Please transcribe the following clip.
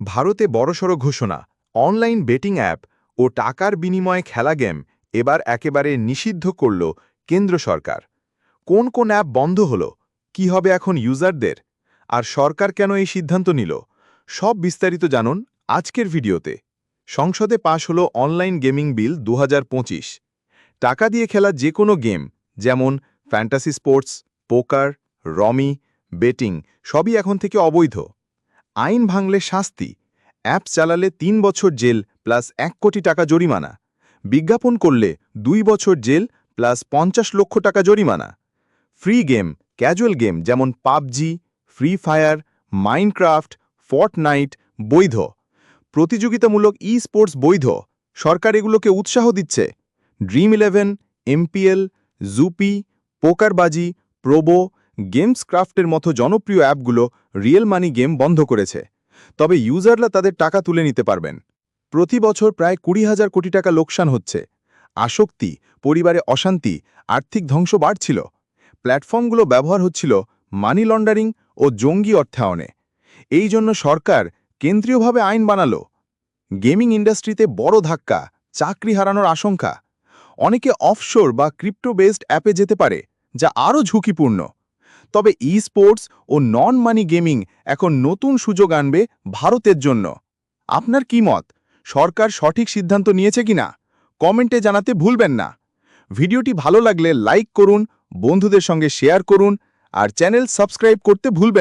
ভারতে বড়সড় ঘোষণা, অনলাইন বেটিং অ্যাপ ও টাকার বিনিময়ে খেলা গেম এবার একেবারে নিষিদ্ধ করল কেন্দ্র সরকার। কোন কোন অ্যাপ বন্ধ হল? কি হবে এখন ইউজারদের? আর সরকার কেন এই সিদ্ধান্ত নিল? সব বিস্তারিত জানুন আজকের ভিডিওতে। সংসদে পাশ হল অনলাইন গেমিং বিল দু হাজার পঁচিশ। টাকা দিয়ে খেলা যে কোনো গেম, যেমন ফ্যান্টাসি স্পোর্টস, পোকার, রমি, বেটিং, সবই এখন থেকে অবৈধ। আইন ভাঙলে শাস্তি, অ্যাপ চালালে তিন বছর জেল প্লাস এক কোটি টাকা জরিমানা, বিজ্ঞাপন করলে দুই বছর জেল প্লাস পঞ্চাশ লক্ষ টাকা জরিমানা, ফ্রি গেম, ক্যাজুয়াল গেম যেমন PUBG, free fire, Minecraft, Fortnite বৈধ, প্রতিযোগিতামূলক ই স্পোর্টস বৈধ, সরকার এগুলোকে উৎসাহ দিচ্ছে, ড্রিম ইলেভেন এমপিএল জুপি, পোকারবাজি, প্রোবো গেমস ক্রাফটের মতো জনপ্রিয় অ্যাপগুলো রিয়েল মানি গেম বন্ধ করেছে। তবে ইউজাররা তাদের টাকা তুলে নিতে পারবেন। প্রতি বছর প্রায় কুড়ি হাজার কোটি টাকা লোকসান হচ্ছে। আসক্তি, পরিবারে অশান্তি, আর্থিক ধ্বংস বাড়ছিল। প্ল্যাটফর্মগুলো ব্যবহার হচ্ছিল মানি লন্ডারিং ও জঙ্গি অর্থায়নে। এই জন্য সরকার কেন্দ্রীয়ভাবে আইন বানালো। গেমিং ইন্ডাস্ট্রিতে বড় ধাক্কা, চাকরি হারানোর আশঙ্কা। অনেকে অফশোর বা ক্রিপ্টো বেসড অ্যাপে যেতে পারে, যা আরও ঝুঁকিপূর্ণ। তবে ই স্পোর্টস ও নন মানি গেমিং এখন নতুন সুযোগ আনবে ভারতের জন্য। আপনার কি মত? সরকার সঠিক সিদ্ধান্ত নিয়েছে কিনা? কমেন্টে জানাতে ভুলবেন না। ভিডিওটি ভালো লাগলে লাইক করুন, বন্ধুদের সঙ্গে শেয়ার করুন, আর চ্যানেল সাবস্ক্রাইব করতে ভুলবেন